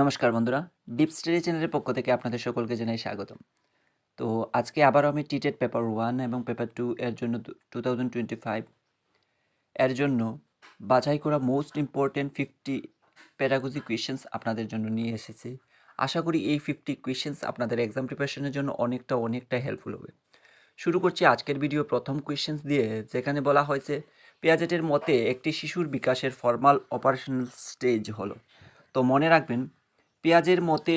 নমস্কার বন্ধুরা deep study চ্যানেলের পক্ষ থেকে আপনাদের সকলকে জানাই স্বাগতম। তো আজকে আবারও আমি টিটেড পেপার ওয়ান এবং পেপার টু এর জন্য টু থাউজেন্ড টোয়েন্টি ফাইভ এর জন্য বাছাই করা most important fifty pedagogy questions আপনাদের জন্য নিয়ে এসেছি। আশা করি এই ফিফটি কোয়েশ্চেন্স আপনাদের এক্সাম প্রিপারেশনের জন্য অনেকটা অনেকটা হেল্পফুল হবে। শুরু করছি আজকের ভিডিও প্রথম কোয়েশ্চেন্স দিয়ে, যেখানে বলা হয়েছে পেয়াজেটের মতে একটি শিশুর বিকাশের ফর্মাল অপারেশনাল স্টেজ হলো। তো মনে রাখবেন পেঁয়াজের মতে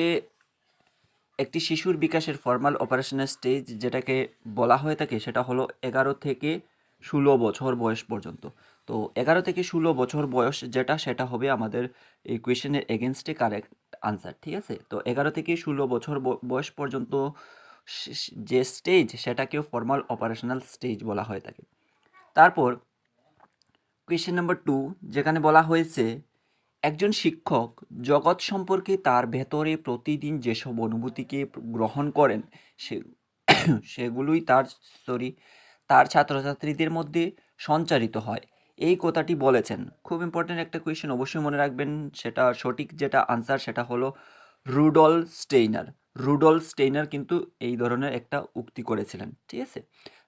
একটি শিশুর বিকাশের ফর্মাল অপারেশনাল স্টেজ যেটাকে বলা হয়ে থাকে সেটা হলো এগারো থেকে ষোলো বছর বয়স পর্যন্ত। তো এগারো থেকে ষোলো বছর বয়স যেটা, সেটা হবে আমাদের এই কোয়েশনের এগেনস্টে কারেক্ট আনসার ঠিক আছে? তো এগারো থেকে ষোলো বছর বয়স পর্যন্ত যে স্টেজ সেটাকেও ফর্মাল অপারেশনাল স্টেজ বলা হয়ে থাকে। তারপর কোয়েশ্চেন নাম্বার টু যেখানে বলা হয়েছে একজন শিক্ষক জগৎ সম্পর্কে তার ভেতরে প্রতিদিন যেসব অনুভূতিকে গ্রহণ করেন, সে সেগুলোই তার সরি তার ছাত্রছাত্রীদের মধ্যে সঞ্চারিত হয়। এই কথাটি বলেছেন। খুব ইম্পর্ট্যান্ট একটা কোয়েশ্চেন অবশ্যই মনে রাখবেন, সেটা সঠিক যেটা আনসার সেটা হলো রুডল স্টেইনার রুডল স্টেইনার কিন্তু এই ধরনের একটা উক্তি করেছিলেন, ঠিক আছে?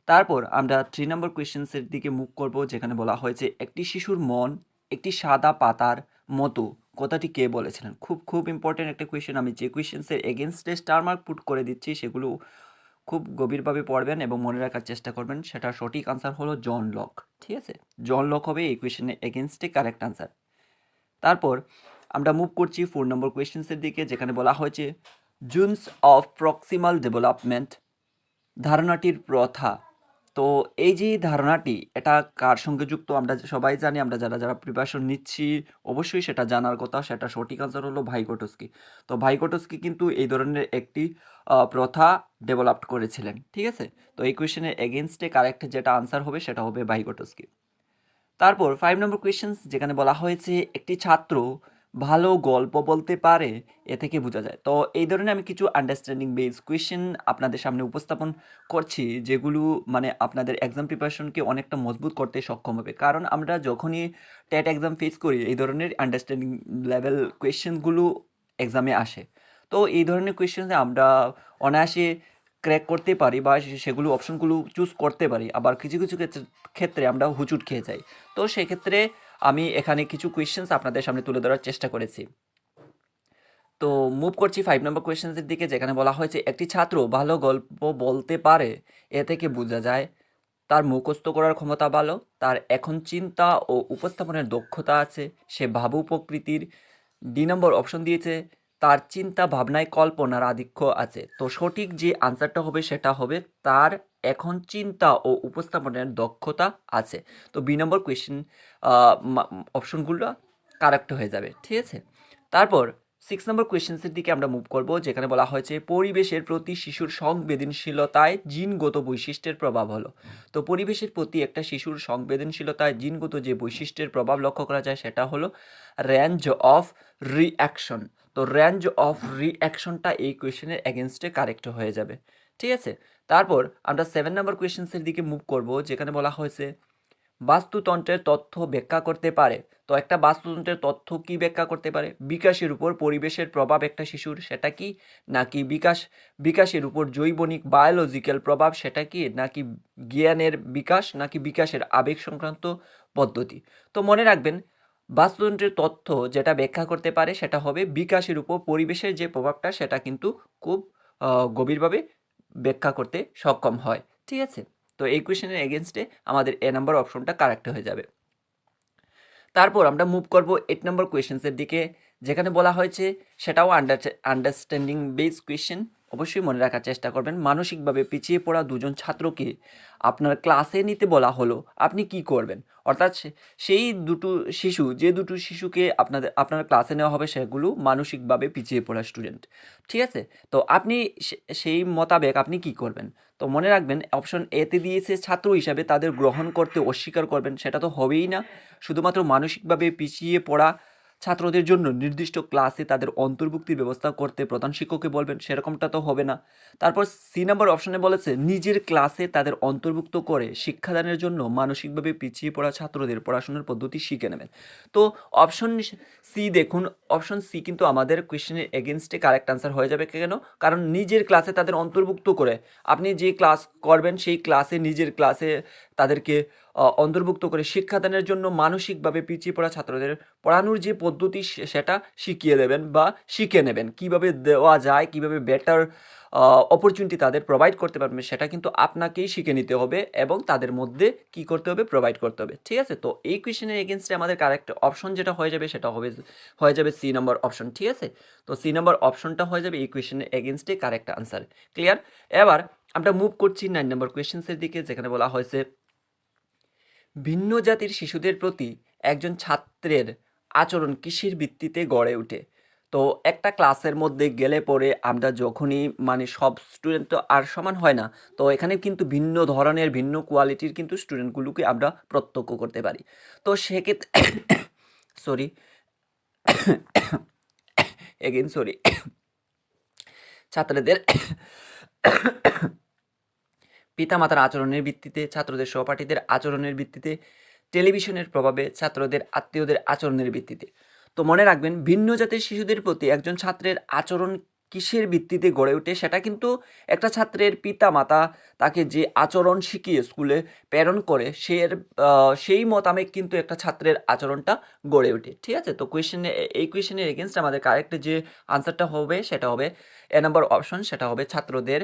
তারপর আমরা থ্রি নম্বর কোয়েশ্চেন্সের দিকে মুখ করব, যেখানে বলা হয়েছে, একটি শিশুর মন একটি সাদা পাতার মতো কথাটি কে বলেছিলেন? খুব খুব ইম্পর্ট্যান্ট একটা কোয়েশ্চেন আমি যে কোয়েশ্চেন্সের এগেনস্টে স্টার মার্ক পুট করে দিচ্ছি, সেগুলো খুব গভীরভাবে পড়বেন এবং মনে রাখার চেষ্টা করবেন। সেটা সঠিক আনসার হলো জন লক ঠিক আছে? জন লক হবে এই কোয়েশ্চেনের এগেনস্টে কারেক্ট আনসার তারপর আমরা মুভ করছি ফোর নম্বর কোয়েশ্চেন্সের দিকে, যেখানে বলা হয়েছে জুনস অফ প্রক্সিমাল ডেভেলপমেন্ট ধারণাটির প্রথা। তো এই যে ধারণাটি, এটা কার সঙ্গে যুক্ত আমরা সবাই জানি, আমরা যারা যারা প্রিপারেশন নিচ্ছি, অবশ্যই সেটা জানার কথা, সেটা সঠিক আনসার হলো ভাইগোটস্কি তো ভাইগোটস্কি কিন্তু এই ধরনের একটি প্রথা ডেভেলপ করেছিলেন, ঠিক আছে? তো এই কোয়েশ্চেনের এগেনস্টে কারেক্ট যেটা আনসার হবে, সেটা হবে ভাইগোটস্কি তারপর ফাইভ নম্বর কোয়েশ্চেন্স যেখানে বলা হয়েছে, একটি ছাত্র ভালো গল্প বলতে পারে, এ থেকে বোঝা যায়। তো এই ধরনের আমি কিছু আন্ডারস্ট্যান্ডিং বেস কোয়েশ্চেন আপনাদের সামনে উপস্থাপন করছি, যেগুলো মানে আপনাদের এক্সাম প্রিপারেশনকে অনেকটা মজবুত করতে সক্ষম হবে। কারণ আমরা যখনই টেট এক্সাম ফেস করি, এই ধরনের আন্ডারস্ট্যান্ডিং লেভেল কোয়েশ্চেনগুলো এক্সামে আসে। তো এই ধরনের কোয়েশ্চেনে আমরা অনায়াসে ক্র্যাক করতে পারি বা সেগুলো অপশনগুলো চুজ করতে পারি। আবার কিছু কিছু ক্ষেত্রে- আমরা হুচুট খেয়ে যাই। তো সেক্ষেত্রে আমি এখানে কিছু কোয়েশ্চেন্স আপনাদের সামনে তুলে ধরার চেষ্টা করেছি। তো মুভ করছি ফাইভ নম্বর কোয়েশ্চেন্সের দিকে, যেখানে বলা হয়েছে, একটি ছাত্র ভালো গল্প বলতে পারে, এ থেকে বোঝা যায়, তার মুখস্থ করার ক্ষমতা ভালো, তার এখন চিন্তা ও উপস্থাপনের দক্ষতা আছে, সে ভাবু প্রকৃতির। ডি নম্বর অপশন দিয়েছে, তার চিন্তা ভাবনায় কল্পনার আধিক্য আছে। তো সঠিক যে আনসারটা হবে, সেটা হবে তার এখন চিন্তা ও উপস্থাপনের দক্ষতা আছে। তো বি নম্বর কোয়েশ্চেন অপশনগুলো কারেক্ট হয়ে যাবে, ঠিক আছে? তারপর সিক্স নম্বর কোয়েশ্চেন্সের দিকে আমরা মুভ করব, যেখানে বলা হয়েছে পরিবেশের প্রতি শিশুর সংবেদনশীলতায় জিনগত বৈশিষ্ট্যের প্রভাব হলো। তো পরিবেশের প্রতি একটা শিশুর সংবেদনশীলতায় জিনগত যে বৈশিষ্ট্যের প্রভাব লক্ষ্য করা যায় সেটা হলো রেঞ্জ অফ রিঅ্যাকশন তো রেঞ্জ অফ রিঅ্যাকশনটা এই কোয়েশ্চেনের এগেনস্টে কারেক্ট হয়ে যাবে, ঠিক আছে? তারপর আমরা সেভেন নম্বর কোয়েশ্চেন্সের দিকে মুভ করব, যেখানে বলা হয়েছে, বাস্তুতন্ত্রের তথ্য ব্যাখ্যা করতে পারে। তো একটা বাস্তুতন্ত্রের তথ্য কি ব্যাখ্যা করতে পারে? বিকাশের উপর পরিবেশের প্রভাব একটা শিশুর, সেটা কি? নাকি বিকাশ, বিকাশের উপর জৈবনিক বায়োলজিক্যাল প্রভাব, সেটা কি? নাকি জ্ঞানের বিকাশ, নাকি বিকাশের আবেগ সংক্রান্ত পদ্ধতি? তো মনে রাখবেন, বাস্তুতন্ত্রের তথ্য যেটা ব্যাখ্যা করতে পারে, সেটা হবে বিকাশের উপর পরিবেশের যে প্রভাবটা, সেটা কিন্তু খুব গভীরভাবে ব্যাখ্যা করতে সক্ষম হয়, ঠিক আছে? তো এই কোয়েশনের এগেনস্টে আমাদের এ নাম্বার অপশনটা কারেক্ট হয়ে যাবে। তারপর আমরা মুভ করব এইট নম্বর কোয়েশ্চেন্সের দিকে, যেখানে বলা হয়েছে সেটাও আন্ডার আন্ডারস্ট্যান্ডিং বেস কোয়েশ্চেন অবশ্যই মনে রাখার চেষ্টা করবেন। মানসিকভাবে পিছিয়ে পড়া দুজন ছাত্রকে আপনার ক্লাসে নিতে বলা হলো, আপনি কি করবেন? অর্থাৎ সেই দুটো শিশু, যে দুটো শিশুকে আপনাদের, আপনার ক্লাসে নেওয়া হবে, সেগুলো মানসিকভাবে পিছিয়ে পড়া স্টুডেন্ট ঠিক আছে? তো আপনি সেই মোতাবেক আপনি কি করবেন? তো মনে রাখবেন অপশন এতে দিয়েছে ছাত্র হিসাবে তাদের গ্রহণ করতে অস্বীকার করবেন, সেটা তো হবেই না। শুধুমাত্র মানসিকভাবে পিছিয়ে পড়া ছাত্রদের জন্য নির্দিষ্ট ক্লাসে তাদের অন্তর্ভুক্তির ব্যবস্থা করতে প্রধান শিক্ষককে বলবেন, সেরকমটা তো হবে না। তারপর সি নাম্বার অপশনে বলেছে, নিজের ক্লাসে তাদের অন্তর্ভুক্ত করে শিক্ষাদানের জন্য মানসিকভাবে পিছিয়ে পড়া ছাত্রদের পড়াশোনার পদ্ধতি শিখে নেবেন। তো অপশন সি দেখুন, অপশন সি কিন্তু আমাদের কোয়েশ্চেনের এগেনস্টে কারেক্ট আনসার হয়ে যাবে কেন? কারণ নিজের ক্লাসে তাদের অন্তর্ভুক্ত করে, আপনি যে ক্লাস করবেন, সেই ক্লাসে নিজের ক্লাসে তাদেরকে অন্তর্ভুক্ত করে শিক্ষাদানের জন্য মানসিকভাবে পিছিয়ে পড়া ছাত্রদের পড়ানোর যে পদ্ধতি সেটা শিখিয়ে দেবেন বা শিখে নেবেন। কীভাবে দেওয়া যায়, কীভাবে বেটার অপরচুনিটি তাদের প্রোভাইড করতে পারবেন সেটা কিন্তু আপনাকেই শিখে নিতে হবে এবং তাদের মধ্যে কি করতে হবে প্রোভাইড করতে হবে। ঠিক আছে? তো এই কোয়েশ্চেনের এগেনস্টে আমাদের কারেক্ট অপশন যেটা হয়ে যাবে সেটা হবে, হয়ে যাবে সি নম্বর অপশন ঠিক আছে? তো সি নম্বর অপশনটা হয়ে যাবে এই কোয়েশ্চেনের এগেনস্টে কারেক্ট আনসার ক্লিয়ার এবার আমরা মুভ করছি নাইন নম্বর কোয়েশ্চেন্সের দিকে যেখানে বলা হয়েছে ভিন্ন জাতির শিশুদের প্রতি একজন ছাত্রের আচরণ কিসের ভিত্তিতে গড়ে ওঠে। তো একটা ক্লাসের মধ্যে গেলে পরে আমরা যখনই মানে সব স্টুডেন্ট তো আর সমান হয় না, তো এখানে কিন্তু ভিন্ন ধরনের, ভিন্ন কোয়ালিটির কিন্তু স্টুডেন্টগুলোকে আমরা প্রত্যক্ষ করতে পারি। তো সেক্ষেত্রে সরি এগেন সরি ছাত্রদের পিতামাতার আচরণের ভিত্তিতে, ছাত্রদের সহপাঠীদের আচরণের ভিত্তিতে, টেলিভিশনের প্রভাবে, ছাত্রদের আত্মীয়দের আচরণের ভিত্তিতে। তো মনে রাখবেন, ভিন্ন জাতির শিশুদের প্রতি একজন ছাত্রের আচরণ কিসের ভিত্তিতে গড়ে ওঠে সেটা কিন্তু একটা ছাত্রের পিতা মাতা তাকে যে আচরণ শিখিয়ে স্কুলে প্রেরণ করে সে সেই মোতাবেক কিন্তু একটা ছাত্রের আচরণটা গড়ে ওঠে। ঠিক আছে? তো কোয়েশ্চেনে এই কোয়েশনের এগেনস্ট আমাদের কারেক্ট যে আনসারটা হবে, সেটা হবে, এ নম্বর অপশন সেটা হবে ছাত্রদের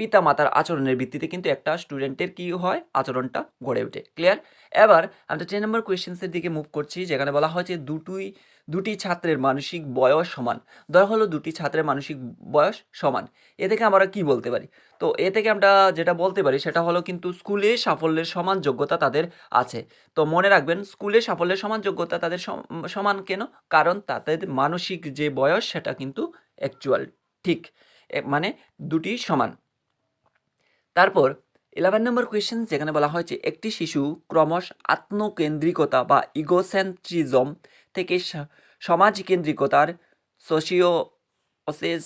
পিতা মাতার আচরণের ভিত্তিতে কিন্তু একটা স্টুডেন্টের কি হয়? আচরণটা গড়ে ওঠে। ক্লিয়ার এবার আমরা টেন নম্বর কোয়েশ্চেন্সের দিকে মুভ করছি, যেখানে বলা হয়েছে দুটোই, দুটি ছাত্রের মানসিক বয়স সমান। ধরা হলো দুটি ছাত্রের মানসিক বয়স সমান। এ থেকে আমরা কি বলতে পারি? তো এ থেকে আমরা যেটা বলতে পারি, সেটা হলো কিন্তু স্কুলে সাফল্যের সমান যোগ্যতা তাদের আছে। তো মনে রাখবেন স্কুলে সাফল্যের সমান যোগ্যতা তাদের সম- সমান কেন? কারণ তাদের মানসিক যে বয়স, সেটা কিন্তু অ্যাকচুয়াল ঠিক। মানে দুটি সমান। তারপর ইলেভেন নম্বর কোয়েশ্চেন যেখানে বলা হয়েছে, একটি শিশু ক্রমশ আত্মকেন্দ্রিকতা বা ইগোসেন্ট্রিজম থেকে সমাজকেন্দ্রিকতার সোশিও অসেস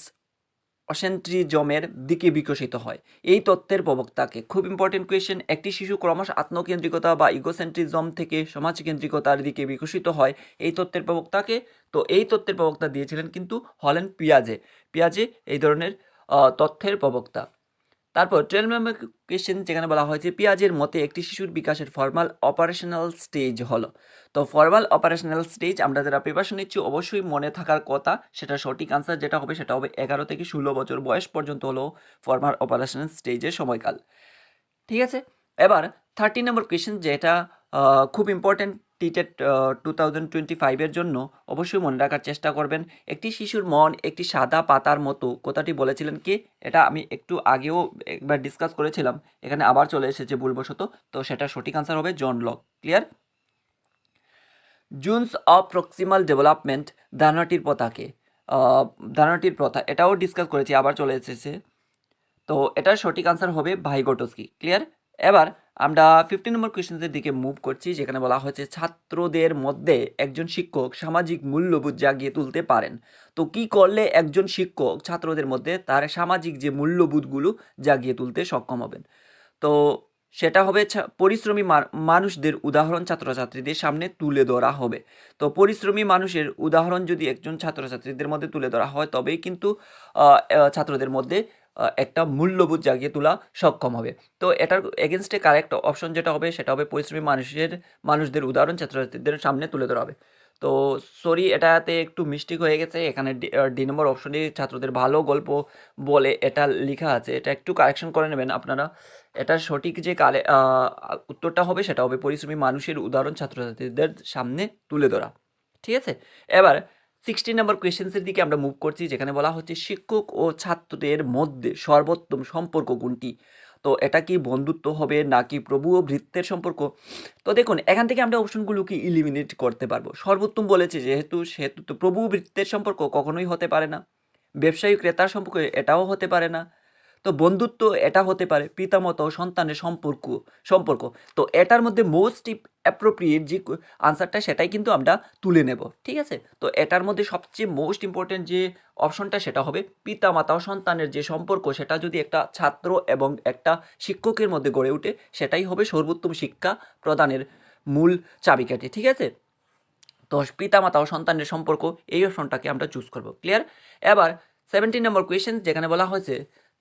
অসেন্ট্রিজমের দিকে বিকশিত হয়। এই তত্ত্বের প্রবক্তাকে খুব ইম্পর্টেন্ট কোয়েশ্চেন একটি শিশু ক্রমশ আত্মকেন্দ্রিকতা বা ইগোসেন্ট্রিজম থেকে সমাজকেন্দ্রিকতার দিকে বিকশিত হয়। এই তত্ত্বের প্রবক্তাকে, তো এই তত্ত্বের প্রবক্তা দিয়েছিলেন কিন্তু হলেন পিয়াজে। পিয়াজে এই ধরনের তথ্যের প্রবক্তা। তারপর টুয়েলভ নম্বর কোয়েশ্চেন যেখানে বলা হয়েছে, পেঁয়াজের মতে একটি শিশুর বিকাশের ফর্মাল অপারেশনাল স্টেজ হলো। তো ফর্মাল অপারেশনাল স্টেজ আমরা যারা প্রিপারেশন নিচ্ছি, অবশ্যই মনে থাকার কথা, সেটা সঠিক আনসার যেটা হবে সেটা হবে এগারো থেকে ষোলো বছর বয়স পর্যন্ত হলো ফর্মাল অপারেশনাল স্টেজের সময়কাল। ঠিক আছে? এবার থার্টি নম্বর কোয়েশ্চেন যেটা খুব important TET two thousand twenty ফাইভের জন্য অবশ্যই মনে রাখার চেষ্টা করবেন। একটি শিশুর মন একটি সাদা পাতার মতো কথাটি বলেছিলেন কি? এটা আমি একটু আগেও একবার ডিসকাস করেছিলাম। এখানে আবার চলে এসেছে ভুলবশত তো সেটা সঠিক আনসার হবে John Locke clear zones of proximal development ধারণাটির আহ, ধারণাটির প্রথা এটাও ডিসকাস করেছি আবার চলে এসেছে। তো এটার সঠিক আনসার হবে ভাইগোটস্কি। ক্লিয়ার এবার আমরা ফিফটি নম্বর কোয়েশ্চেন্সের দিকে মুভ করছি, যেখানে বলা হয়েছে ছাত্রদের মধ্যে একজন শিক্ষক সামাজিক মূল্যবোধ জাগিয়ে তুলতে পারেন। তো কি করলে একজন শিক্ষক ছাত্রদের মধ্যে তার সামাজিক যে মূল্যবোধগুলো জাগিয়ে তুলতে সক্ষম হবেন? তো সেটা হবে পরিশ্রমী মানুষদের উদাহরণ ছাত্রছাত্রীদের সামনে তুলে ধরা হবে। তো পরিশ্রমী মানুষের উদাহরণ যদি একজন ছাত্রছাত্রীদের মধ্যে তুলে ধরা হয়, তবেই কিন্তু ছাত্রদের মধ্যে একটা মূল্যবোধ জাগিয়ে তোলা সক্ষম হবে। তো এটার এগেনস্টে কারেক্ট অপশন যেটা হবে, সেটা হবে পরিশ্রমী মানুষের, মানুষদের উদাহরণ ছাত্রছাত্রীদের সামনে তুলে ধরা হবে। তো সরি এটাতে একটু মিস্টেক হয়ে গেছে। এখানে ডি নম্বর অপশনে ছাত্রদের ভালো গল্প বলে এটা লেখা আছে। এটা একটু কারেকশন করে নেবেন আপনারা। এটার সঠিক যে কালে উত্তরটা হবে, সেটা হবে পরিশ্রমী মানুষের উদাহরণ ছাত্রছাত্রীদের সামনে তুলে ধরা। ঠিক আছে? এবার সিক্সটিন নম্বর কোয়েশ্চেন্সের দিকে আমরা মুভ করছি, যেখানে বলা হচ্ছে শিক্ষক ও ছাত্রদের মধ্যে সর্বোত্তম সম্পর্ক কোনটি? তো এটা কি বন্ধুত্ব হবে নাকি প্রভু ও ভৃত্যের সম্পর্ক? তো দেখুন, এখান থেকে আমরা অপশনগুলোকে ইলিমিনেট করতে পারব। সর্বোত্তম বলেছে যেহেতু, সেহেতু তো প্রভু ভৃত্যের সম্পর্ক কখনোই হতে পারে না। ব্যবসায়ী ক্রেতার সম্পর্কে এটাও হতে পারে না। তো বন্ধুত্ব এটা হতে পারে পিতামাতা ও সন্তানের সম্পর্ক সম্পর্ক। তো এটার মধ্যে মোস্ট অ্যাপ্রোপ্রিয়েট যে আনসারটা সেটাই কিন্তু আমরা তুলে নেব, ঠিক আছে? তো এটার মধ্যে সবচেয়ে মোস্ট ইম্পর্টেন্ট যে অপশনটা সেটা হবে পিতামাতা ও সন্তানের যে সম্পর্ক, সেটা যদি একটা ছাত্র এবং একটা শিক্ষকের মধ্যে গড়ে ওঠে, সেটাই হবে সর্বোত্তম শিক্ষা প্রদানের মূল চাবিকাঠি, ঠিক আছে? তো পিতামাতা ও সন্তানের সম্পর্ক, এই অপশনটাকে আমরা চুজ করব ক্লিয়ার এবার সেভেন্টিন নম্বর কোয়েশ্চেন যেখানে বলা হয়েছে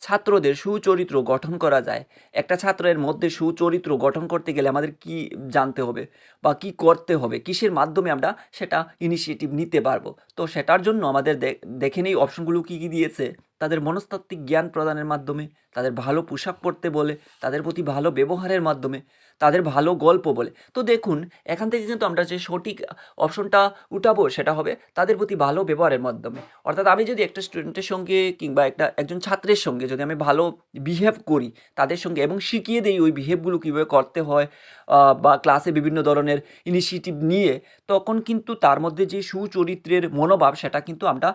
ছাত্রদের সুচরিত্র গঠন করা যায়। একটা ছাত্রের মধ্যে সুচরিত্র গঠন করতে গেলে আমাদের কি জানতে হবে বা কি করতে হবে, কিসের মাধ্যমে আমরা সেটা ইনিশিয়েটিভ নিতে পারব? তো সেটার জন্য আমাদের দেখে নেই অপশনগুলো কী কী দিয়েছে। তাদের মনস্তাত্ত্বিক জ্ঞান প্রদানের মাধ্যমে, তাদের ভালো পোশাক পরতে বলে, তাদের প্রতি ভালো ব্যবহারের মাধ্যমে তাদের ভালো গল্প বলে। তো দেখুন, এখান থেকে কিন্তু আমরা যে সঠিক অপশনটা উঠাবো সেটা হবে তাদের প্রতি ভালো ব্যবহারের মাধ্যমে। অর্থাৎ আমি যদি একটা স্টুডেন্টের সঙ্গে কিংবা একটা, একজন ছাত্রের সঙ্গে যদি আমি ভালো বিহেভ করি তাদের সঙ্গে এবং শিখিয়ে দিই ওই বিহেভগুলো কীভাবে করতে হয় বা ক্লাসে বিভিন্ন ধরনের ইনিশিয়েটিভ নিয়ে, তখন কিন্তু তার মধ্যে যে সুচরিত্রের মনোভাব সেটা কিন্তু আমরা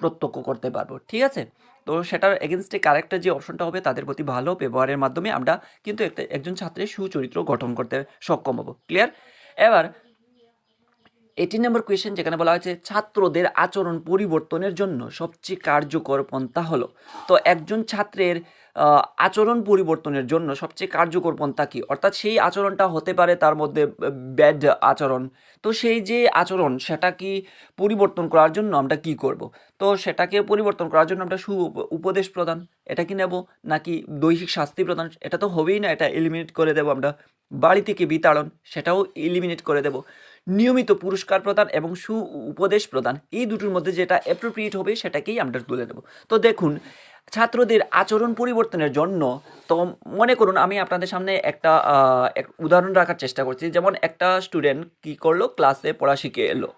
প্রত্যক্ষ করতে পারব। ঠিক আছে? তো সেটার এগেনস্টে একটা যে অপশনটা হবে তাদের প্রতি ভালো ব্যবহারের মাধ্যমে আমরা কিন্তু একজন ছাত্রের সুচরিত্র গঠন করতে সক্ষম হব। ক্লিয়ার এবার এইটিন নম্বর কোয়েশ্চেন যেখানে বলা হয়েছে, ছাত্রদের আচরণ পরিবর্তনের জন্য সবচেয়ে কার্যকর পন্থা হলো। তো একজন ছাত্রের আচরণ পরিবর্তনের জন্য সবচেয়ে কার্যকর পন্থা কী? অর্থাৎ সেই আচরণটা হতে পারে তার মধ্যে ব্যাড আচরণ। তো সেই যে আচরণ, সেটা কি পরিবর্তন করার জন্য আমরা কি করব? তো সেটাকে পরিবর্তন করার জন্য আমরা সু, উপদেশ প্রদান, এটা কি নেব? নাকি দৈহিক শাস্তি প্রদান? এটা তো হবেই না, এটা এলিমিনেট করে দেব আমরা। বাড়ি থেকে বিতাড়ন সেটাও এলিমিনেট করে দেব। নিয়মিত পুরস্কার প্রদান এবং সু উপদেশ প্রদান, এই দুটোর মধ্যে যেটা অ্যাপ্রোপ্রিয়েট হবে সেটাকেই আমরা তুলে দেব। তো দেখুন, ছাত্রদের আচরণ পরিবর্তনের জন্য তো মনে করুন, আমি আপনাদের সামনে একটা এক উদাহরণ রাখার চেষ্টা করছি। যেমন একটা স্টুডেন্ট কি করল? ক্লাসে পড়া শিখে এলো।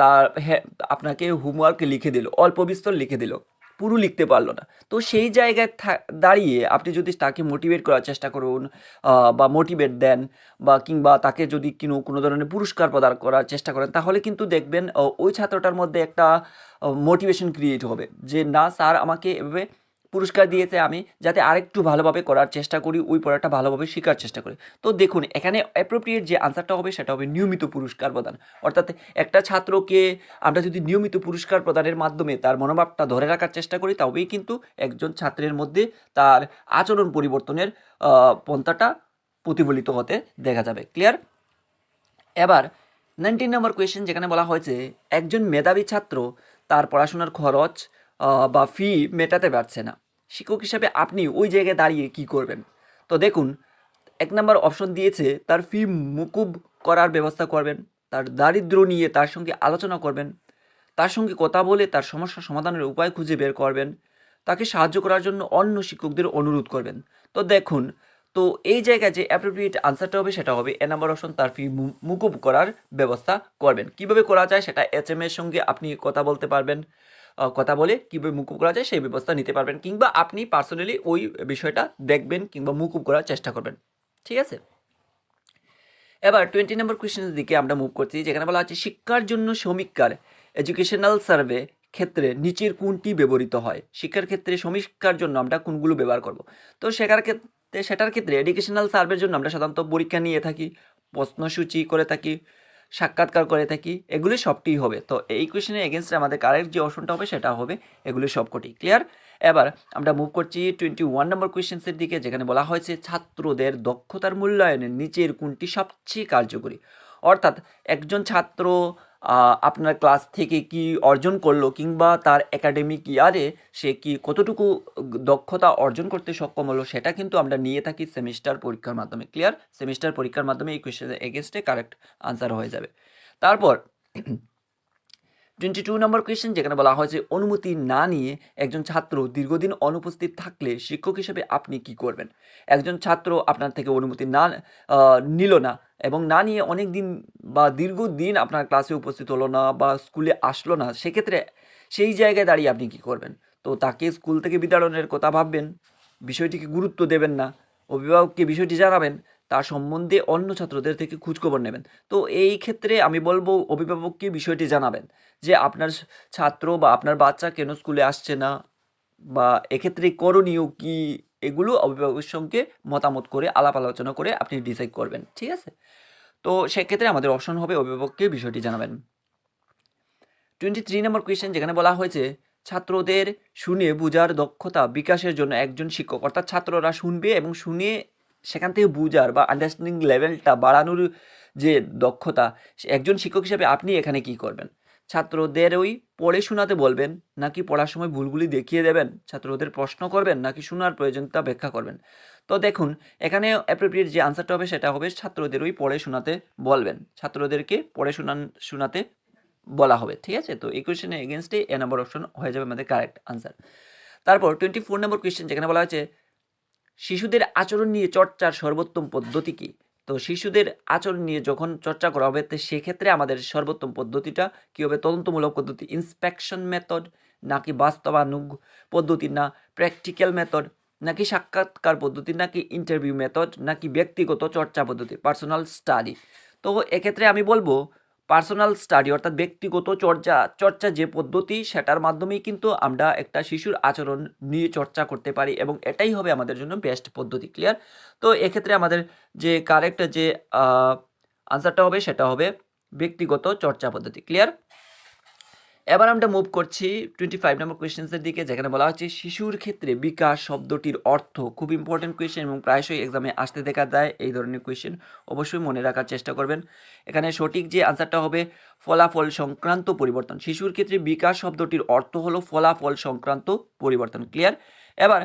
তার আপনাকে হোমওয়ার্ক লিখে দিল, অল্প বিস্তর লিখে দিল। পুরো লিখতে পারল না। তো সেই জায়গায় দাঁড়িয়ে আপনি যদি তাকে মোটিভেট করার চেষ্টা করুন বা মোটিভেট দেন, বা কিংবা তাকে যদি কিনো, কোনো ধরনের পুরস্কার প্রদান করার চেষ্টা করেন, তাহলে কিন্তু দেখবেন ওই ছাত্রটার মধ্যে একটা মোটিভেশন ক্রিয়েট হবে যে, না, স্যার, আমাকে এভাবে পুরস্কার দিয়েছে আমি, যাতে আরেকটু ভালোভাবে করার চেষ্টা করি, ওই পড়াটা ভালোভাবে শেখার চেষ্টা করি। তো দেখুন, এখানে অ্যাপ্রোপ্রিয়েট যে আনসারটা হবে, সেটা হবে নিয়মিত পুরস্কার প্রদান। অর্থাৎ একটা ছাত্রকে আমরা যদি নিয়মিত পুরস্কার প্রদানের মাধ্যমে তার মনোভাবটা ধরে রাখার চেষ্টা করি, তবেই কিন্তু একজন ছাত্রের মধ্যে তার আচরণ পরিবর্তনের পন্থাটা প্রতিফলিত হতে দেখা যাবে। ক্লিয়ার এবার নাইনটিন নম্বর কোয়েশ্চেন যেখানে বলা হয়েছে, একজন মেধাবী ছাত্র তার পড়াশোনার খরচ বা ফি মেটাতে পারছে না। শিক্ষক হিসাবে আপনি ওই জায়গায় দাঁড়িয়ে কি করবেন? তো দেখুন, এক নম্বর অপশন দিয়েছে, তার ফি মুকুব করার ব্যবস্থা করবেন, তার দারিদ্র নিয়ে তার সঙ্গে আলোচনা করবেন, তার সঙ্গে কথা বলে তার সমস্যা সমাধানের উপায় খুঁজে বের করবেন, তাকে সাহায্য করার জন্য অন্য শিক্ষকদের অনুরোধ করবেন। তো দেখুন, তো এই জায়গায় যে অ্যাপ্রোপ্রিয়েট আনসারটা হবে সেটা হবে, এ নাম্বার অপশন তার ফি মুকুব করার ব্যবস্থা করবেন। কীভাবে করা যায় সেটা এস এম এর সঙ্গে আপনি কথা বলতে পারবেন। কথা বলে কীভাবে মুকুব করা যায় সেই ব্যবস্থা নিতে পারবেন, কিংবা আপনি পার্সোনালি ওই বিষয়টা দেখবেন কিংবা মুকুব করার চেষ্টা করবেন। ঠিক আছে? এবার টোয়েন্টি নম্বর কোয়েশ্চেনের দিকে আমরা মুভ করছি, যেখানে বলা আছে শিক্ষার জন্য সমীক্ষার এডুকেশনাল সার্ভে ক্ষেত্রে নিচের কোনটি ব্যবহৃত হয়? শিক্ষার ক্ষেত্রে সমীক্ষার জন্য আমরা কোনগুলো ব্যবহার করব? তো শেখার ক্ষেত্রে, সেটার ক্ষেত্রে এডুকেশনাল সার্ভের জন্য আমরা সাধারণত পরীক্ষা নিয়ে থাকি, প্রশ্নসূচি করে থাকি সাক্ষাৎকার করে থাকি, এগুলি সবটিই হবে। তো এই কোয়েশনের এগেনস্টে আমাদের কারেক্ট যে অপশনটা হবে, সেটা হবে এগুলি সবকটি। ক্লিয়ার এবার আমরা মুভ করছি টোয়েন্টি ওয়ান নম্বর কোয়েশ্চেন্সের দিকে, যেখানে বলা হয়েছে ছাত্রদের দক্ষতার মূল্যায়নের নিচের কোনটি সবচেয়ে কার্যকরী? অর্থাৎ একজন ছাত্র আপনার ক্লাস থেকে কি অর্জন করল কিংবা তার একাডেমিক ইয়ারে সে কি কতটুকু দক্ষতা অর্জন করতে সক্ষম হলো সেটা কিন্তু আমরা নিয়ে থাকি সেমিস্টার পরীক্ষার মাধ্যমে। ক্লিয়ার সেমিস্টার পরীক্ষার মাধ্যমে এই কোয়েশ্চেনের এগেনস্টে কারেক্ট আনসার হয়ে যাবে। তারপর টোয়েন্টি টু নম্বর কোয়েশ্চেন যেখানে বলা হয়েছে, অনুমতি না নিয়ে একজন ছাত্র দীর্ঘদিন অনুপস্থিত থাকলে শিক্ষক হিসেবে আপনি কি করবেন? একজন ছাত্র আপনার থেকে অনুমতি না নিল না এবং না নিয়ে অনেক দিন বা দীর্ঘদিন আপনার ক্লাসে উপস্থিত হলো না বা স্কুলে আসলো না, সেক্ষেত্রে সেই জায়গায় দাঁড়িয়ে আপনি কি করবেন? তো তাকে স্কুল থেকে বিতাড়নের কথা ভাববেন, বিষয়টিকে গুরুত্ব দেবেন না, অভিভাবককে বিষয়টি জানাবেন, তার সম্বন্ধে অন্য ছাত্রদের থেকে খোঁজখবর নেবেন। তো এই ক্ষেত্রে আমি বলব, অভিভাবককে বিষয়টি জানাবেন যে আপনার ছাত্র বা আপনার বাচ্চা কেন স্কুলে আসছে না বা এক্ষেত্রে করণীয় কি এগুলো অভিভাবকের সঙ্গে মতামত করে, আলাপ আলোচনা করে আপনি ডিসাইড করবেন, ঠিক আছে? তো সেক্ষেত্রে আমাদের অপশন হবে অভিভাবককে বিষয়টি জানাবেন। টোয়েন্টি থ্রি নম্বর কোয়েশ্চেন যেখানে বলা হয়েছে, ছাত্রদের শুনে বোঝার দক্ষতা বিকাশের জন্য একজন শিক্ষক, অর্থাৎ ছাত্ররা শুনবে এবং শুনে সেখান থেকে বুঝার বা আন্ডারস্ট্যান্ডিং লেভেলটা বাড়ানোর যে দক্ষতা, একজন শিক্ষক হিসেবে আপনি এখানে কি করবেন? ছাত্রদের ওই পড়ে শোনাতে বলবেন, নাকি পড়ার সময় ভুলগুলি দেখিয়ে দেবেন? ছাত্রদের প্রশ্ন করবেন, নাকি শোনার প্রয়োজনীয়তা ব্যাখ্যা করবেন? তো দেখুন, এখানে অ্যাপ্রোপ্রিয়েট যে আনসারটা হবে সেটা হবে ছাত্রদের ওই পড়ে শোনাতে বলবেন। ছাত্রদেরকে পড়ে শোনান, শোনাতে বলা হবে, ঠিক আছে? তো এই কোয়েশ্চেনের এগেনস্টে এ নম্বর অপশন হয়ে যাবে আমাদের কারেক্ট আনসার তারপর টোয়েন্টি ফোর নম্বর কোয়েশ্চেন যেখানে বলা হয়েছে, শিশুদের আচরণ নিয়ে চর্চার সর্বোত্তম পদ্ধতি কী? তো শিশুদের আচরণ নিয়ে যখন চর্চা করা হবে, তো সেক্ষেত্রে আমাদের সর্বোত্তম পদ্ধতিটা কী হবে? তদন্তমূলক পদ্ধতি ইন্সপেকশন মেথড নাকি বাস্তবানুগ পদ্ধতি না প্র্যাকটিক্যাল মেথড নাকি সাক্ষাৎকার পদ্ধতি নাকি ইন্টারভিউ মেথড নাকি ব্যক্তিগত চর্চা পদ্ধতি পার্সোনাল স্টাডি তো এক্ষেত্রে আমি বলব পার্সোনাল স্টাডি, অর্থাৎ ব্যক্তিগত চর্চা চর্চা যে পদ্ধতি, সেটার মাধ্যমেই কিন্তু আমরা একটা শিশুর আচরণ নিয়ে চর্চা করতে পারি এবং এটাই হবে আমাদের জন্য বেস্ট পদ্ধতি ক্লিয়ার তো এক্ষেত্রে আমাদের যে কারেক্ট যে আনসারটা হবে, সেটা হবে ব্যক্তিগত চর্চা পদ্ধতি ক্লিয়ার এবার আমরা মুভ করছি টোয়েন্টি ফাইভ নম্বর কোয়েশ্চেন্সের দিকে, যেখানে বলা হচ্ছে শিশুর ক্ষেত্রে বিকাশ শব্দটির অর্থ খুব ইম্পর্টেন্ট কোয়েশ্চেন এবং প্রায়শই এক্সামে আসতে দেখা যায় এই ধরনের কোয়েশ্চেন অবশ্যই মনে রাখার চেষ্টা করবেন। এখানে সঠিক যে আনসারটা হবে, ফলাফল সংক্রান্ত পরিবর্তন। শিশুর ক্ষেত্রে বিকাশ শব্দটির অর্থ হলো ফলাফল সংক্রান্ত পরিবর্তন। ক্লিয়ার এবার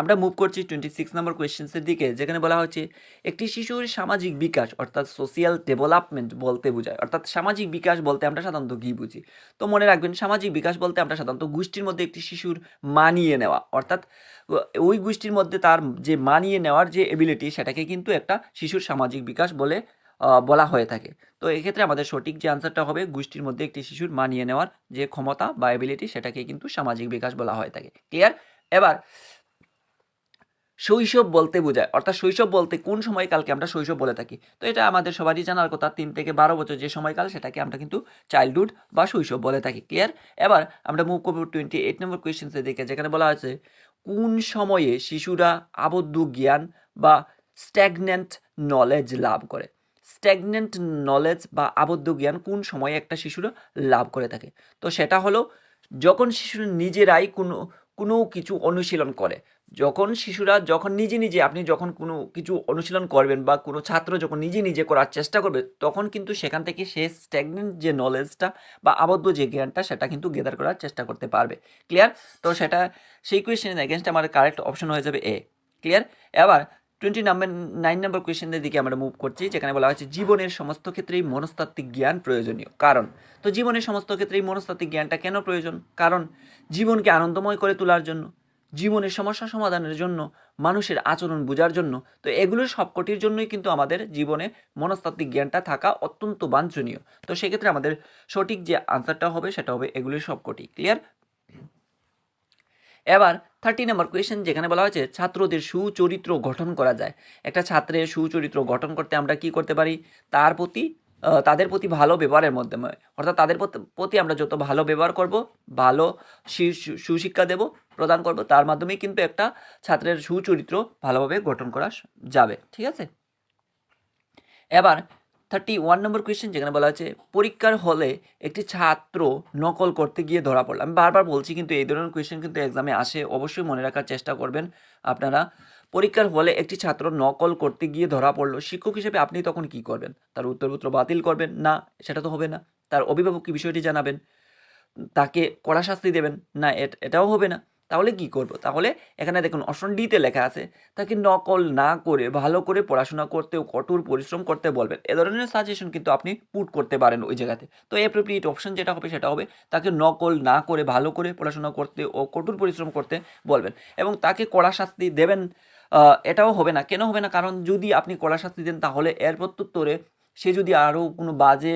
আমরা মুভ করছি টোয়েন্টি সিক্স নম্বর কোয়েশ্চেন্সের দিকে, যেখানে বলা হচ্ছে, একটি শিশুর সামাজিক বিকাশ, অর্থাৎ সোশিয়াল ডেভেলপমেন্ট বলতে বোঝায়, অর্থাৎ সামাজিক বিকাশ বলতে আমরা সাধারণত কী বুঝি? তো মনে রাখবেন, সামাজিক বিকাশ বলতে আমরা সাধারণত গোষ্ঠীর মধ্যে একটি শিশুর মানিয়ে নেওয়া, অর্থাৎ ওই গোষ্ঠীর মধ্যে তার যে মানিয়ে নেওয়ার যে এবিলিটি সেটাকে কিন্তু একটা শিশুর সামাজিক বিকাশ বলে বলা হয়ে থাকে। তো এক্ষেত্রে আমাদের সঠিক যে আনসারটা হবে, গোষ্ঠীর মধ্যে একটি শিশুর মানিয়ে নেওয়ার যে ক্ষমতা বা এবিলিটি সেটাকে কিন্তু সামাজিক বিকাশ বলা হয়ে থাকে। ক্লিয়ার এবার শৈশব বলতে বোঝায়। অর্থাৎ শৈশব বলতে কোন সময়কালকে আমরা শৈশব বলে থাকি? তো এটা আমাদের সবারই জানার কথা। তিন থেকে বারো বছর যে সময়কাল সেটাকে আমরা কিন্তু চাইল্ডহুড বা শৈশব বলে থাকি। ক্লিয়ার এবার আমরা মুভ করব টোয়েন্টি এইট নম্বর কোয়েশ্চেন্সের দিকে, যেখানে বলা আছে কোন সময়ে শিশুরা আবদ্ধ জ্ঞান বা স্ট্যাগনেন্ট নলেজ লাভ করে? স্ট্যাগনেন্ট নলেজ বা আবদ্ধ জ্ঞান কোন সময়ে একটা শিশুরা লাভ করে থাকে? তো সেটা হলো, যখন শিশুরা নিজেরাই কোনো কোনো কিছু অনুশীলন করে যখন শিশুরা যখন নিজে নিজে, আপনি যখন কোনো কিছু অনুশীলন করবেন বা কোনো ছাত্র যখন নিজে নিজে করার চেষ্টা করবে, তখন কিন্তু সেখান থেকে সে স্ট্যাগনেন্ট যে নলেজটা বা আবদ্ধ যে জ্ঞানটা, সেটা কিন্তু গেদার করার চেষ্টা করতে পারবে। ক্লিয়ার তো সেটা, সেই কোয়েশ্চেনের এগেনস্ট আমার কারেক্ট অপশন হয়ে যাবে এ ক্লিয়ার এবার টোয়েন্টি নাম্বার নাইন নাম্বার কোয়েশ্চেনের দিকে আমরা মুভ করছি, যেখানে বলা হয়েছে জীবনের সমস্ত ক্ষেত্রেই মনস্তাত্ত্বিক জ্ঞান প্রয়োজনীয়। কারণ? তো জীবনের সমস্ত ক্ষেত্রেই মনস্তাত্ত্বিক জ্ঞানটা কেন প্রয়োজন? কারণ? জীবনকে আনন্দময় করে তোলার জন্য। জীবনের সমস্যা সমাধানের জন্য, মানুষের আচরণ বোঝার জন্য, তো এগুলোর সবকটির জন্যই কিন্তু আমাদের জীবনে মনস্তাত্ত্বিক জ্ঞানটা থাকা অত্যন্ত বাঞ্ছনীয়। তো সেক্ষেত্রে আমাদের সঠিক যে আনসারটা হবে সেটা হবে এগুলির সবকটি। ক্লিয়ার এবার থার্টি নাম্বার কোয়েশ্চেন যেখানে বলা হয়েছে, ছাত্রদের সুচরিত্র গঠন করা যায়। একটা ছাত্রের সুচরিত্র গঠন করতে আমরা কি করতে পারি? তার প্রতি তাদের প্রতি ভালো ব্যবহারের মাধ্যমে অর্থাৎ তাদের প্রতি- আমরা যত ভালো ব্যবহার করব, ভালো সুশিক্ষা দেব, প্রদান করব, তার মাধ্যমেই কিন্তু একটা ছাত্রের সুচরিত্র ভালোভাবে গঠন করা যাবে। ঠিক আছে? এবার থার্টি ওয়ান নম্বর কোয়েশ্চেন যেখানে বলা আছে পরীক্ষার হলে একটি ছাত্র নকল করতে গিয়ে ধরা পড়ল। আমি বারবার বলছি, কিন্তু এই ধরনের কোয়েশ্চেন কিন্তু এক্সামে আসে। অবশ্যই মনে রাখার চেষ্টা করবেন আপনারা। পরীক্ষার ফলে একটি ছাত্র নকল করতে গিয়ে ধরা পড়ল, শিক্ষক হিসেবে আপনি তখন কি করবেন? তার উত্তরপত্র বাতিল করবেন? না, সেটা তো হবে না। তার অভিভাবক অভিভাবককে বিষয়টি জানাবেন? তাকে কড়া শাস্তি দেবেন? না, এট- এটাও হবে না। তাহলে কি করব? তাহলে এখানে দেখুন অপশন ডিতে লেখা আছে, তাকে নকল না করে, ভালো করে পড়াশোনা করতে ও কঠোর পরিশ্রম করতে বলবেন। এ ধরনের সাজেশন কিন্তু আপনি পুট করতে পারেন ওই জায়গাতে। তো অ্যাপ্রোপ্রিয়েট অপশন যেটা হবে, সেটা হবে তাকে নকল না করে, ভালো করে পড়াশোনা করতে ও কঠোর পরিশ্রম করতে বলবেন এবং তাকে কড়া শাস্তি দেবেন এটাও হবে না। কেন হবে না? কারণ যদি আপনি কড়া শাস্তি দেন, তাহলে এর প্রত্যুত্তরে সে যদি আরও কোনো বাজে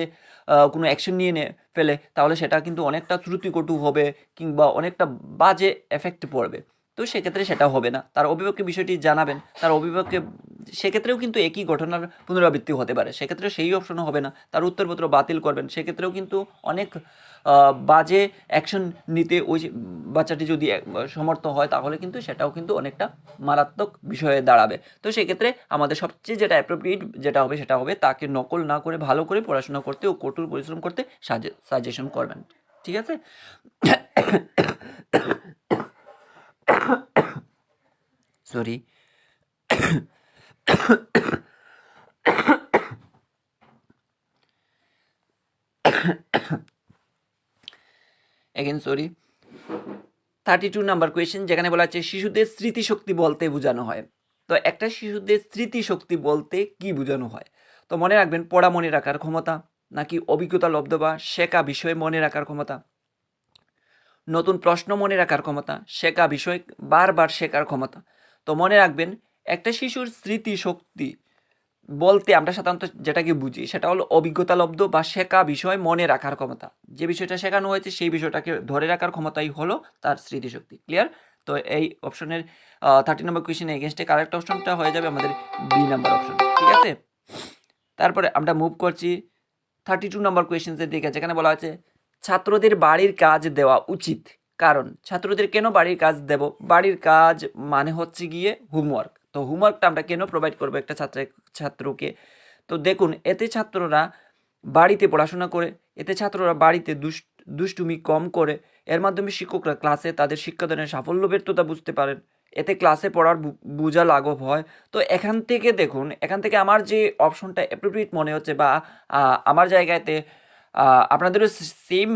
কোনো অ্যাকশন নিয়ে নে, ফেলে, তাহলে সেটা কিন্তু অনেকটা ত্রুতিকটু হবে কিংবা অনেকটা বাজে এফেক্ট পড়বে। তো সেক্ষেত্রে সেটা হবে না। তার অভিভাবককে বিষয়টি জানাবেন। তার অভিভাবককে সেক্ষেত্রেও কিন্তু একই ঘটনার পুনরাবৃত্তি হতে পারে সেক্ষেত্রে সেই অপশনও হবে না তার উত্তরপত্র বাতিল করবেন সেক্ষেত্রেও কিন্তু অনেক বাজে অ্যাকশন নিতে ওই বাচ্চাটি যদি সমর্থ হয় তাহলে কিন্তু সেটাও কিন্তু অনেকটা মারাত্মক বিষয়ে দাঁড়াবে তো সেক্ষেত্রে আমাদের সবচেয়ে যেটা অ্যাপ্রোপ্রিয়েট যেটা হবে সেটা হবে তাকে নকল না করে ভালো করে পড়াশোনা করতে ও কঠোর পরিশ্রম করতে সাজেশন করবেন ঠিক আছে sorry again sorry thirty two number question যেখানে বলা আছে, শিশুদের স্মৃতিশক্তি বলতে বোঝানো হয়। তো একটা শিশুদের স্মৃতিশক্তি বলতে কি বোঝানো হয়? তো মনে রাখবেন, পড়া মনে রাখার ক্ষমতা, নাকি অভিজ্ঞতা লব্ধ বা শেখা বিষয়ে মনে রাখার ক্ষমতা? নতুন প্রশ্ন মনে রাখার ক্ষমতা, শেখা বিষয় বারবার শেখার ক্ষমতা। তো মনে রাখবেন একটা শিশুর স্মৃতিশক্তি বলতে আমরা সাধারণত যেটাকে বুঝি, সেটা হলো অভিজ্ঞতা লব্ধ বা শেখা বিষয় মনে রাখার ক্ষমতা। যে বিষয়টা শেখানো হয়েছে, সেই বিষয়টাকে ধরে রাখার ক্ষমতাই হলো তার স্মৃতিশক্তি। ক্লিয়ার তো এই অপশনের থার্টি নম্বর কোয়েশ্চেন এগেনস্টে কারেক্ট অপশনটা হয়ে যাবে আমাদের বি নাম্বার অপশন ঠিক আছে? তারপরে আমরা মুভ করছি থার্টি টু নম্বর কোয়েশ্চেন্সের দিকে, যেখানে বলা আছে ছাত্রদের বাড়ির কাজ দেওয়া উচিত। কারণ, ছাত্রদের কেন বাড়ির কাজ দেব? বাড়ির কাজ মানে হচ্ছে গিয়ে হোমওয়ার্ক তো হোমওয়ার্কটা আমরা কেন প্রোভাইড করব একটা ছাত্র, ছাত্রকে? তো দেখুন, এতে ছাত্ররা বাড়িতে পড়াশোনা করে, এতে ছাত্ররা বাড়িতে দুষ দুষ্টুমি কম করে, এর মাধ্যমে শিক্ষকরা ক্লাসে তাদের শিক্ষাদানের সাফল্য, ব্যর্থতা বুঝতে পারেন। এতে ক্লাসে পড়ার বোঝা লাঘব হয়। তো এখান থেকে দেখুন, এখান থেকে আমার যে অপশনটা অ্যাপ্রোপ্রিয়েট মনে হচ্ছে বা আমার জায়গাতে আপনাদেরও সেম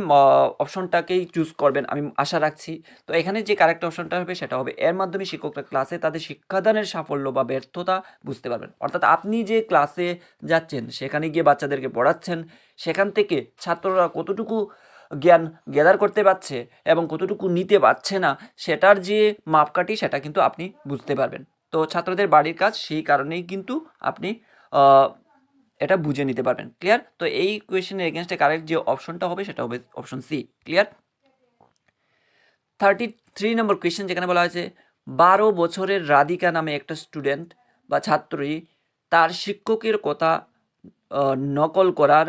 অপশনটাকেই চুজ করবেন, আমি আশা রাখছি। তো এখানে যে কারেক্ট অপশনটা হবে, সেটা হবে, এর মাধ্যমে শিক্ষকরা ক্লাসে তাদের শিক্ষাদানের সাফল্য বা ব্যর্থতা বুঝতে পারবেন। অর্থাৎ আপনি যে ক্লাসে যাচ্ছেন, সেখানে গিয়ে বাচ্চাদেরকে পড়াচ্ছেন, সেখান থেকে ছাত্ররা কতটুকু জ্ঞান গ্যাদার করতে পারছে এবং কতটুকু নিতে পারছে না, সেটার যে মাপকাঠি, সেটা কিন্তু আপনি বুঝতে পারবেন। তো ছাত্রদের বাড়ির কাজ, সেই কারণেই কিন্তু আপনি এটা বুঝে নিতে পারবেন। ক্লিয়ার তো এই কোয়েশ্চেনের এগেনস্টে কারেক্ট যে অপশনটা হবে, সেটা হবে option C clear thirty three number question যেখানে বলা হয়েছে, বারো বছরের রাধিকা নামে একটা স্টুডেন্ট বা ছাত্রী, তার শিক্ষকের কথা নকল করার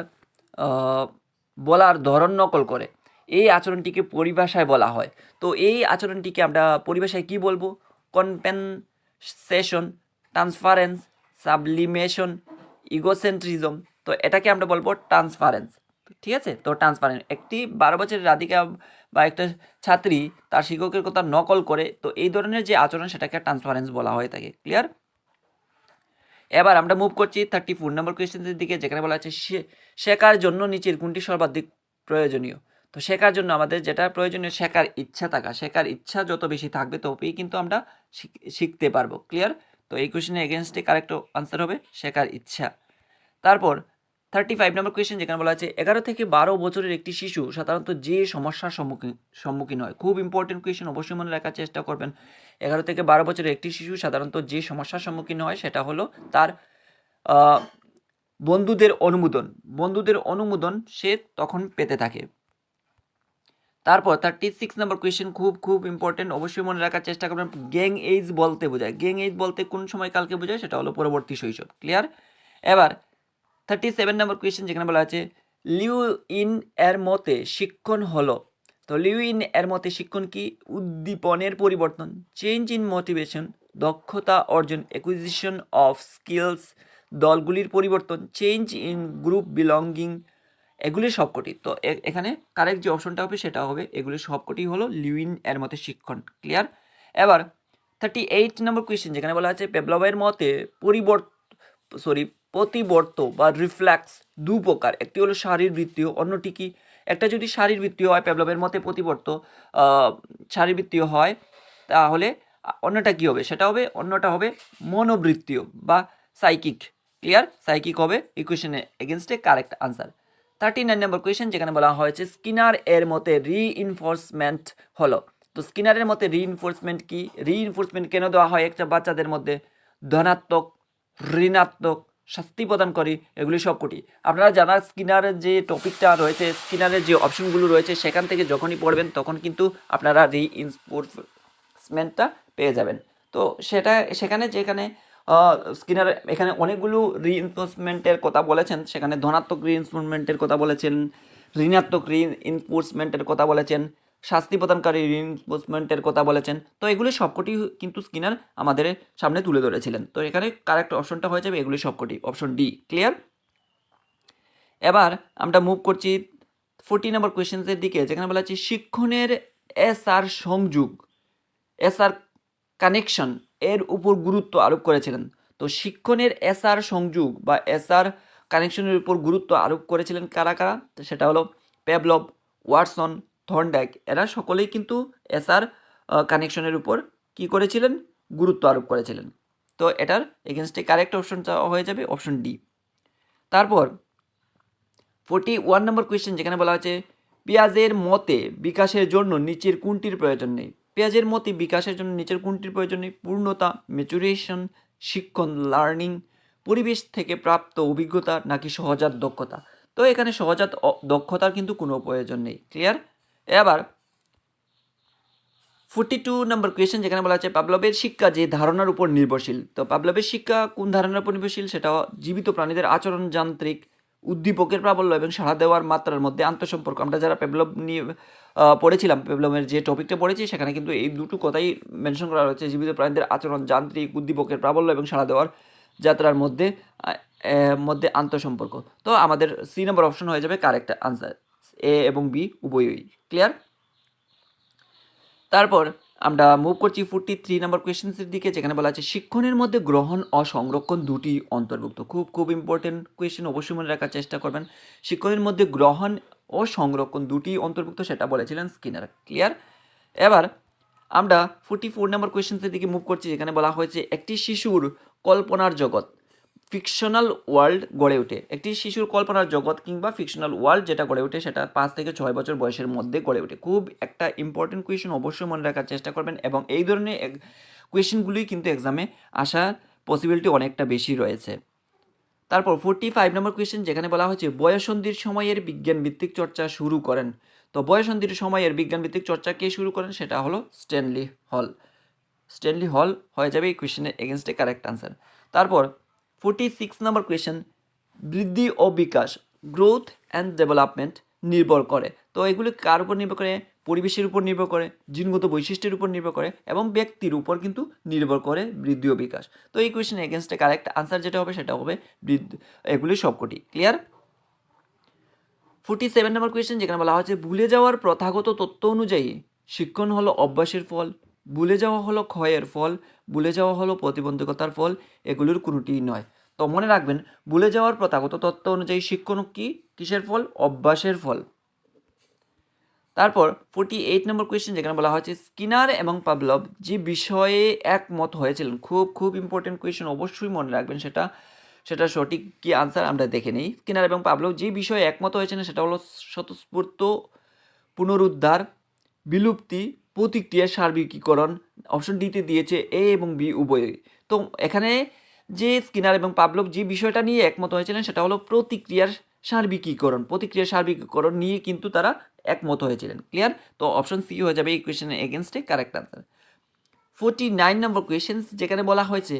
বলার ধরন নকল করে। এই আচরণটিকে পরিভাষায় বলা হয়। তো এই আচরণটিকে আমরা পরিভাষায় কি বলব? কনপেনসেশন ট্রান্সফারেন্স সাবলিমেশন ইগোসেন্ট্রিজম তো এটাকে আমরা বলব ট্রান্সফারেন্স ঠিক আছে? তো ট্রান্সফারেন্স একটি বারো বছরের রাধিকা বা একটা ছাত্রী তার শিক্ষকের কথা নকল করে, তো এই ধরনের যে আচরণ সেটাকে ট্রান্সফারেন্স বলা হয়ে থাকে ক্লিয়ার এবার আমরা মুভ করছি থার্টি ফোর নম্বর কোয়েশ্চেনের দিকে, যেখানে বলা শে- শেখার জন্য নিচের কোনটি সর্বাধিক প্রয়োজনীয়? তো শেখার জন্য আমাদের যেটা প্রয়োজনীয়, শেখার ইচ্ছা থাকা, শেখার ইচ্ছা যত বেশি থাকবে তবেই কিন্তু আমরা শিখ- শিখতে পারব ক্লিয়ার তো এই কোয়েশ্চেনের এগেনস্টে কারেক্ট আনসার হবে, শেখার ইচ্ছা। তারপর থার্টি ফাইভ নম্বর কোয়েশ্চেন যেখানে বলা আছে, এগারো থেকে বারো বছরের একটি শিশু সাধারণত যে সমস্যার সম্মুখীন সম্মুখীন হয়? খুব ইম্পর্টেন্ট কোয়েশ্চেন অবশ্যই মনে রাখার চেষ্টা করবেন। এগারো থেকে বারো বছরের একটি শিশু সাধারণত যে সমস্যার সম্মুখীন হয় সেটা হলো তার বন্ধুদের অনুমোদন। বন্ধুদের অনুমোদন সে তখন পেতে থাকে। তারপর থার্টি সিক্স নম্বর কোয়েশ্চেন খুব খুব ইম্পর্টেন্ট অবশ্যই মনে রাখার চেষ্টা করবেন। গ্যাং এইজ বলতে বোঝায়। গ্যাং এইজ বলতে কোন সময় কালকে বোঝায়? সেটা হলো পরবর্তী শৈশব। ক্লিয়ার এবার থার্টি সেভেন নম্বর কোয়েশ্চেন যেখানে বলা আছে লিউ ইন এর মতে শিক্ষণ হলো। তো লিউ ইন এর মতে শিক্ষণ কি? উদ্দীপনের পরিবর্তন চেঞ্জ ইন মোটিভেশন দক্ষতা অর্জন অ্যাকুইজিশন অফ স্কিলস দলগুলির পরিবর্তন চেঞ্জ ইন গ্রুপ বিলঙ্গিং এগুলি সবকটি। তো এখানে কারেক্ট যে অপশনটা হবে সেটা হবে, এগুলি সবকটি হলো লিউইন এর মতে শিক্ষণ। ক্লিয়ার এবার থার্টি এইট নম্বর কোয়েশ্চেন যেখানে বলা আছে, পেবলবের মতে পরিবর্ত সরি প্রতিবর্ত বা রিফ্ল্যাক্স দু প্রকার একটি হলো শারীরবৃত্তীয় অন্যটি কি? একটা যদি শারীরবৃত্তীয় হয় পেবলবের মতে প্রতিবর্ত শারীরবৃত্তীয় হয়, তাহলে অন্যটা কি হবে? সেটা হবে, অন্যটা হবে মনোবৃত্তীয় বা সাইকিক ক্লিয়ার সাইকিক হবে ইকুয়েশনে এগেনস্টে correct answer thirty nine number question যেখানে বলা হয়েছে স্কিনার এর মতে রিইনফোর্সমেন্ট হলো। তো স্কিনারের মতে রিইনফোর্সমেন্ট কি? রিইনফোর্সমেন্ট কেন দেওয়া হয় একটা বাচ্চাদের মধ্যে? ধনাত্মক, ঋণাত্মক শাস্তি প্রদান করে, এগুলি সবকটি আপনারা জানা স্কিনারের যে টপিকটা রয়েছে স্কিনারের যে অপশনগুলো রয়েছে, সেখান থেকে যখনই পড়বেন, তখন কিন্তু আপনারা রিইনফোর্সমেন্টটা পেয়ে যাবেন। তো সেটা, সেখানে যেখানে স্কিনার এখানে অনেকগুলো রি রিইনফোর্সমেন্টের কথা বলেছেন। সেখানে ধনাত্মক রিইনফোর্সমেন্টের কথা বলেছেন, ঋণাত্মক ঋণ ইনফোর্সমেন্টের কথা বলেছেন। শাস্তি প্রদানকারী রিনফোর্সমেন্টের কথা বলেছেন। তো এগুলি সবকটি কিন্তু স্কিনার আমাদের সামনে তুলে ধরেছিলেন। তো এখানে কারেক্ট অপশনটা হয়ে যাবে, এগুলি সবকটি। Option D, clear? এবার আমরা মুভ করছি ফোরটি নম্বর কোয়েশ্চেন্সের দিকে, যেখানে বলা হচ্ছে শিক্ষণের এস আর সংযোগ এস আর কানেকশন এর উপর গুরুত্ব আরোপ করেছিলেন। তো শিক্ষণের এস আর সংযোগ বা এস আর কানেকশনের উপর গুরুত্ব আরোপ করেছিলেন কারা কারা? তো সেটা হলো প্যাবলভ ওয়াটসন থর্নড্যাক এরা সকলেই কিন্তু এস আর কানেকশনের উপর কি করেছিলেন? গুরুত্ব আরোপ করেছিলেন। তো এটার এগেনস্টে কারেক্ট অপশনটা হয়ে যাবে অপশন ডি তারপর ফোর্টি ওয়ান নম্বর কোয়েশ্চেন যেখানে বলা হয়েছে, পেঁয়াজের মতে বিকাশের জন্য নিচের কোনটির প্রয়োজন নেই? পেঁয়াজের মতে বিকাশের জন্য নিচের কোনটির প্রয়োজন নেই? পূর্ণতা ম্যাচুরেশন শিক্ষণ লার্নিং পরিবেশ থেকে প্রাপ্ত অভিজ্ঞতা নাকি সহজাত দক্ষতা? তো এখানে সহজাত দক্ষতার কিন্তু কোনো প্রয়োজন নেই। ক্লিয়ার এবার ফোর্টি টু নম্বর কোয়েশ্চেন যেখানে বলা আছে, পাবলবের শিক্ষা যে ধারণার উপর নির্ভরশীল। তো পাবলবের শিক্ষা কোন ধারণার উপর নির্ভরশীল? সেটা জীবিত প্রাণীদের আচরণ, যান্ত্রিক উদ্দীপকের প্রাবল্য এবং সাড়া দেওয়ার মাত্রার মধ্যে আন্তঃসম্পর্ক। আমরা যারা পেবলব নিয়ে পড়েছিলাম পেবলমের যে টপিকটা পড়েছি, সেখানে কিন্তু এই দুটো কথাই মেনশন করা হয়েছে। জীবিত প্রাণীদের আচরণ, যান্ত্রিক উদ্দীপকের প্রাবল্য এবং সাড়া দেওয়ার যাত্রার মধ্যে মধ্যে আন্তঃসম্পর্ক। তো আমাদের সি নম্বর অপশন হয়ে যাবে কারেক্ট আনসার এ এবং বি উভয়ই। ক্লিয়ার তারপর আমরা মুভ করছি ফোর্টি থ্রি নাম্বার কোয়েশ্চেন্সের দিকে, যেখানে বলা আছে শিক্ষণের মধ্যে গ্রহণ ও সংরক্ষণ দুটি অন্তর্ভুক্ত। খুব খুব ইম্পর্টেন্ট কোয়েশ্চেন অবশ্যই মনে রাখার চেষ্টা করবেন। শিক্ষণের মধ্যে গ্রহণ ও সংরক্ষণ দুটি অন্তর্ভুক্ত, সেটা বলেছিলেন স্কিনার ক্লিয়ার এবার আমরা ফোর্টি ফোর নাম্বার কোয়েশ্চেন্সের দিকে মুভ করছি, যেখানে বলা হয়েছে একটি শিশুর কল্পনার জগৎ। ফিকশনাল ওয়ার্ল্ড গড়ে ওঠে। একটি শিশুর কল্পনার জগৎ কিংবা ফিকশনাল ওয়ার্ল্ড যেটা গড়ে ওঠে, সেটা পাঁচ থেকে ছয় বছর বয়সের মধ্যে গড়ে ওঠে। খুব একটা ইম্পর্টেন্ট কোয়েশ্চেন অবশ্যই মনে রাখার চেষ্টা করবেন এবং এই ধরনের কোয়েশ্চেনগুলোই কিন্তু এক্সামে আসার পসিবিলিটি অনেকটা বেশি রয়েছে। তারপর ফোর্টি ফাইভ নম্বর কোয়েশ্চেন যেখানে বলা হয়েছে, বয়সন্ধির সময়ের বিজ্ঞান ভিত্তিক চর্চা শুরু করেন। তো বয়সন্ধির সময়ের বিজ্ঞান ভিত্তিক চর্চা কে শুরু করেন? সেটা হলো স্ট্যানলি হল স্ট্যানলি হল হয়ে যাবে এই কোয়েশ্চেনের এগেনস্টে কারেক্ট আনসার তারপর ফোর্টি সিক্স নম্বর কোয়েশ্চেন বৃদ্ধি ও বিকাশ গ্রোথ অ্যান্ড ডেভেলপমেন্ট নির্ভর করে। তো এগুলি কার উপর নির্ভর করে? পরিবেশের উপর নির্ভর করে, জিনগত বৈশিষ্ট্যের উপর নির্ভর করে এবং ব্যক্তির উপর কিন্তু নির্ভর করে বৃদ্ধি ও বিকাশ। তো এই কোয়েশ্চেন এগেনস্টে কারেক্ট আনসার যেটা হবে সেটা হবে বৃদ্ধি, এগুলি সবকটি। Clear forty seven number question যেখানে বলা হচ্ছে ভুলে যাওয়ার প্রথাগত তত্ত্ব অনুযায়ী শিক্ষণ হলো অভ্যাসের ফল। ভুলে যাওয়া হলো ক্ষয়ের ফল, ভুলে যাওয়া হলো প্রতিবন্ধকতার ফল, এগুলোর কোনোটিই নয়। তো মনে রাখবেন, ভুলে যাওয়ার প্রথাগত তত্ত্ব অনুযায়ী শিক্ষণ কি? কিসের ফল? অভ্যাসের ফল। তারপর ফোর্টি এইট নম্বর কোয়েশ্চেন যেখানে বলা হয়েছে, স্কিনার এবং পাবলভ যে বিষয়ে একমত হয়েছিলেন, খুব খুব ইম্পর্টেন্ট কোয়েশ্চেন অবশ্যই মনে রাখবেন সেটা সেটা সঠিক কি আনসার আমরা দেখে নিই। স্কিনার এবং পাবলভ যে বিষয়ে একমত হয়েছিলেন, সেটা হলো স্বতঃস্ফূর্ত, পুনরুদ্ধার, বিলুপ্তি প্রতিক্রিয়া সার্বিকীকরণ অপশন ডিতে দিয়েছে এ এবং বি উভয়ই তো এখানে যে স্কিনার এবং পাবলক যে বিষয়টা নিয়ে একমত হয়েছিলেন সেটা হলো প্রতিক্রিয়ার সার্বিকীকরণ। প্রতিক্রিয়ার সার্বিকীকরণ নিয়ে কিন্তু তারা একমত হয়েছিলেন। ক্লিয়ার তো অপশন সি হয়ে যাবে এই কোয়েশ্চেনের এগেনস্টে correct answer forty nine number question যেখানে বলা হয়েছে,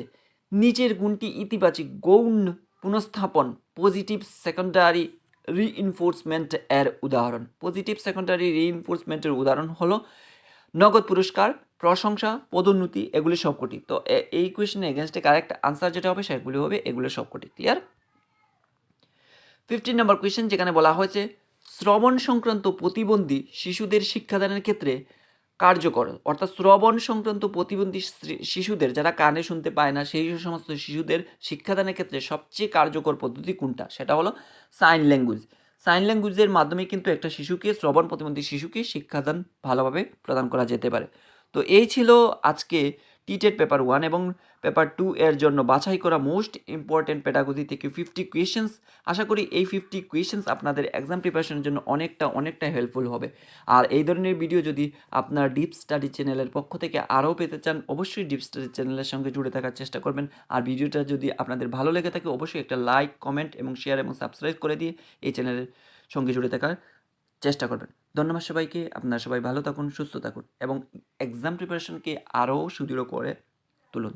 নিচের গুণটি ইতিবাচক গৌণ পুনঃস্থাপন পজিটিভ সেকেন্ডারি রিইনফোর্সমেন্ট এর উদাহরণ। পজিটিভ সেকেন্ডারি রিইনফোর্সমেন্টের উদাহরণ হলো নগদ পুরস্কার, প্রশংসা, পদোন্নতি, এগুলি সবকটি। তো এই কোয়েশ্চেনের এগেনস্টে কারেক্ট আনসার যেটা হবে, সেগুলি হবে, এগুলো সবকটি। ক্লিয়ার ফিফটিন নম্বর কোয়েশ্চেন যেখানে বলা হয়েছে, শ্রবণ সংক্রান্ত প্রতিবন্ধী শিশুদের শিক্ষাদানের ক্ষেত্রে কার্যকর। অর্থাৎ শ্রবণ সংক্রান্ত প্রতিবন্ধী শিশুদের, যারা কানে শুনতে পায় না, সেই সমস্ত শিশুদের শিক্ষাদানের ক্ষেত্রে সবচেয়ে কার্যকর পদ্ধতি কোনটা? সেটা হলো সাইন ল্যাঙ্গুয়েজ সাইন ল্যাঙ্গুয়েজের মাধ্যমে কিন্তু একটা শিশুকে, শ্রবণ প্রতিবন্ধী শিশুকে শিক্ষাদান ভালোভাবে প্রদান করা যেতে পারে। তো এই ছিল আজকে টিটেড পেপার ওয়ান এবং পেপার টু এর জন্য বাছাই করা মোস্ট ইম্পর্টেন্ট পেটাগজি থেকে ফিফটি কোয়েশ্চেন্স আশা করি এই ফিফটি কোয়েশ্চেন্স আপনাদের এক্সাম প্রিপারেশনের জন্য অনেকটা অনেকটা হেল্পফুল হবে। আর এই ধরনের ভিডিও যদি আপনার ডিপ স্টাডি চ্যানেলের পক্ষ থেকে আরও পেতে চান, অবশ্যই ডিপ স্টাডি চ্যানেলের সঙ্গে জুড়ে থাকার চেষ্টা করবেন। আর ভিডিওটা যদি আপনাদের ভালো লেগে থাকে, অবশ্যই একটা লাইক কমেন্ট এবং শেয়ার এবং সাবস্ক্রাইব করে দিয়ে এই চ্যানেলের সঙ্গে জুড়ে থাকার চেষ্টা করবেন। ধন্যবাদ সবাইকে। আপনারা সবাই ভালো থাকুন, সুস্থ থাকুন এবং এক্সাম প্রিপারেশনকে আরও সুদৃঢ় করে তুলুন।